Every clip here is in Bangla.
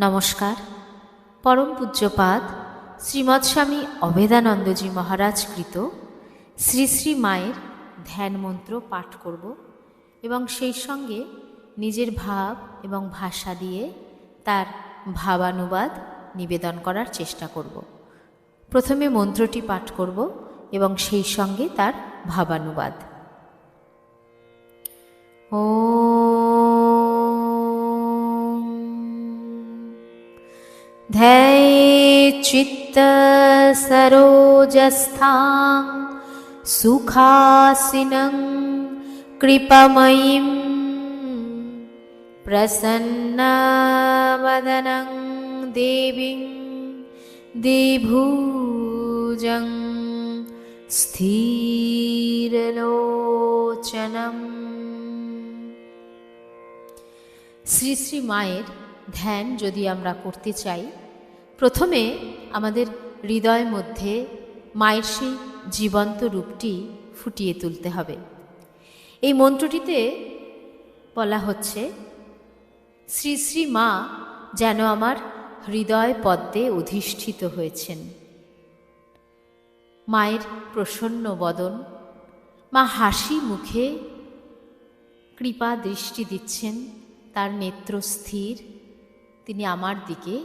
নমস্কার। পরম পূজ্যপাদ শ্রীমৎ স্বামী মহারাজ কৃত শ্রী শ্রী মায়ের ধ্যান মন্ত্র পাঠ করব এবং সেই সঙ্গে নিজের ভাব এবং ভাষা দিয়ে তার ভাবানুবাদ নিবেদন করার চেষ্টা করব। প্রথমে মন্ত্রটি পাঠ করব এবং সেই সঙ্গে তার ভাবানুবাদ। ॐ ध्यै सुखासिनं कृपमयीं प्रसन्नवदनं देवीं दिभुजं স্থিরলোচনম শ্রী শ্রী মায়ের ধ্যান যদি আমরা করতে চাই প্রথমে আমাদের হৃদয় মধ্যে মায়ের সেই জীবন্ত রূপটি ফুটিয়ে তুলতে হবে। এই মন্ত্রটিতে বলা হচ্ছে, শ্রী শ্রী মা যেন আমার হৃদয় পদ্মে অধিষ্ঠিত হয়েছেন। মায়ের প্রসন্ন বদন, মা হাসি মুখে কৃপা দৃষ্টি দিচ্ছেন, তার নেত্র স্থির, তিনি আমার দিকে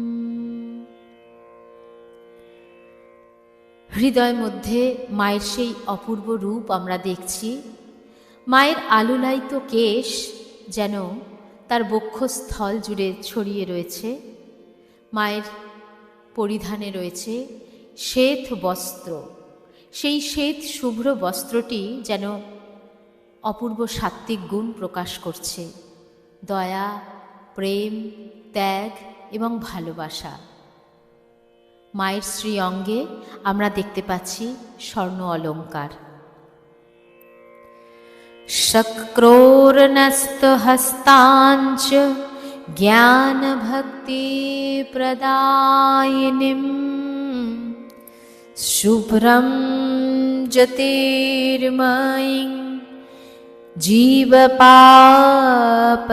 হৃদয় মধ্যে মায়ের সেই অপূর্ব রূপ আমরা দেখছি। মায়ের আলুলায়িত কেশ যেন তার বক্ষস্থল জুড়ে ছড়িয়ে রয়েছে। মায়ের পরিধানে রয়েছে শ্বেত বস্ত্র। সেই শ্বেত শুভ্র বস্ত্রটি যেন অপূর্ব সাত্ত্বিক গুণ প্রকাশ করছে। দয়া, প্রেম, ত্যাগ এবং ভালোবাসা। মায়ের শ্রী অঙ্গে আমরা দেখতে পাচ্ছি স্বর্ণ অলঙ্কার। শক্রোর্নস্তহস্তাঞ্চ জ্ঞান ভক্তি প্রদায়িনীম শুভ্রম জ্যোতির্ময়ী জীবপাপ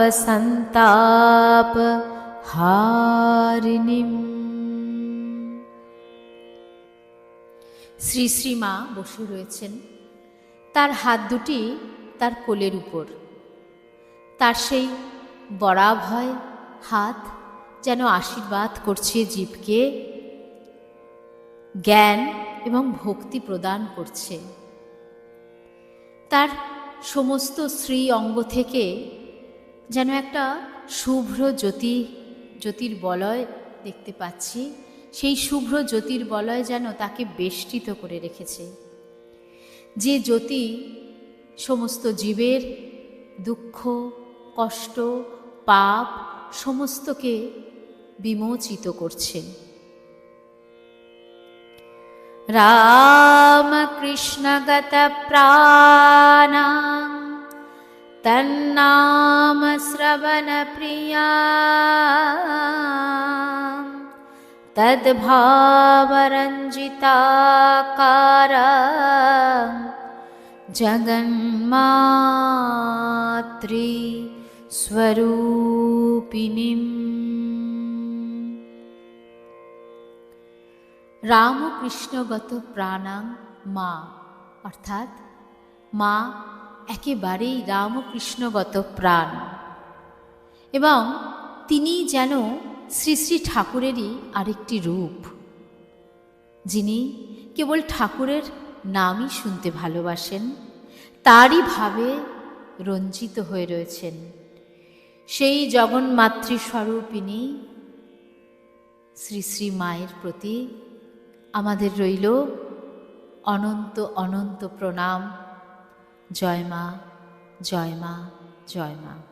শ্রী মা বসে রয়েছেন। তার হাত দুটি তার কোলের উপর। তার সেই বরাভয় হাত যেন আশীর্বাদ করছে জীবকে, জ্ঞান এবং ভক্তি প্রদান করছে। তার সমস্ত শ্রী অঙ্গ থেকে যেন একটা শুভ্র জ্যোতি জ্যোতির বলয় দেখতে পাচ্ছি। সেই শুভ্র জ্যোতির বলয় যেন তাকে বেষ্টিত করে রেখেছে। যে জ্যোতি সমস্ত জীবের দুঃখ, কষ্ট, পাপ সমস্তকে বিমোচিত করছে। রামকৃষ্ণগত প্রাণা তন্নাম শ্রবণ প্রিয়া। तद्भावरञ्जिताकार जगन्मात्री स्वरूपिणीम् রামকৃষ্ণগত প্রাণাং মা অর্থাৎ মা একেবারেই রামকৃষ্ণগত প্রাণ এবং তিনি যেন শ্রী শ্রী ঠাকুরেরই আরেকটি রূপ। যিনি কেবল ঠাকুরের নামই শুনতে ভালোবাসেন, তারই ভাবে রঞ্জিত হয়ে রয়েছেন। সেই জগন্মাতৃস্বরূপিণী শ্রী শ্রী মায়ের প্রতি আমাদের রইল অনন্ত অনন্ত প্রণাম। জয় মা জয় মা জয় মা।